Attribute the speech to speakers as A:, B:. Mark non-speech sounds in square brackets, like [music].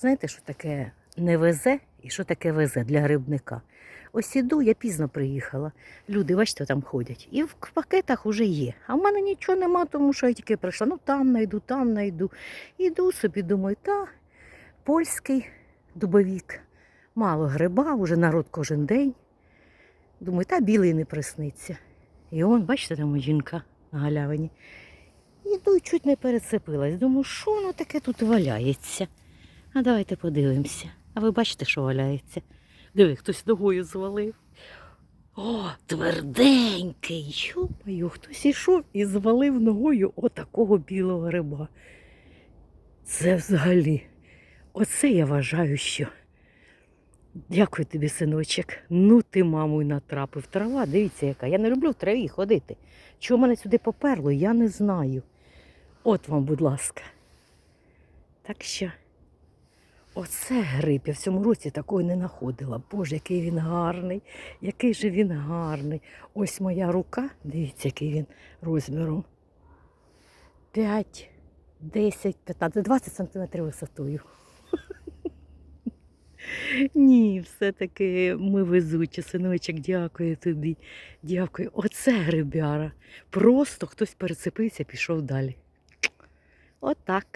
A: Знаєте, що таке не везе і що таке везе для грибника? Ось іду, я пізно приїхала. Люди, бачите, там ходять. І в пакетах вже є. А в мене нічого нема, тому що я тільки прийшла. Ну там найду, там найду. Іду собі, думаю, та польський дубовік. Мало гриба, вже народ кожен день. Думаю, та білий не присниться. І он, бачите, там жінка на галявині. Іду і чуть не перецепилась. Думаю, що воно таке тут валяється? А давайте подивимося. А ви бачите, що валяється? Диви, хтось ногою звалив. О, тверденький. Йо-моє, хтось ішов і звалив ногою отакого білого гриба. Це взагалі. Оце я вважаю, що. Дякую тобі, синочок. Ну ти, маму, й натрапив. Трава, дивіться, яка. Я не люблю в траві ходити. Чого мене сюди поперло, я не знаю. От вам, будь ласка. Так що, оце гриб. Я в цьому році такої не знаходила. Боже, який він гарний, який же він гарний. Ось моя рука, дивіться, який він розміром. 5, 10, 15, 20 сантиметрів висотою. [laughs] Ні, все-таки ми везучі, синочок, дякую тобі. Дякую. Оце грибяра. Просто хтось перецепився, пішов далі. Отак.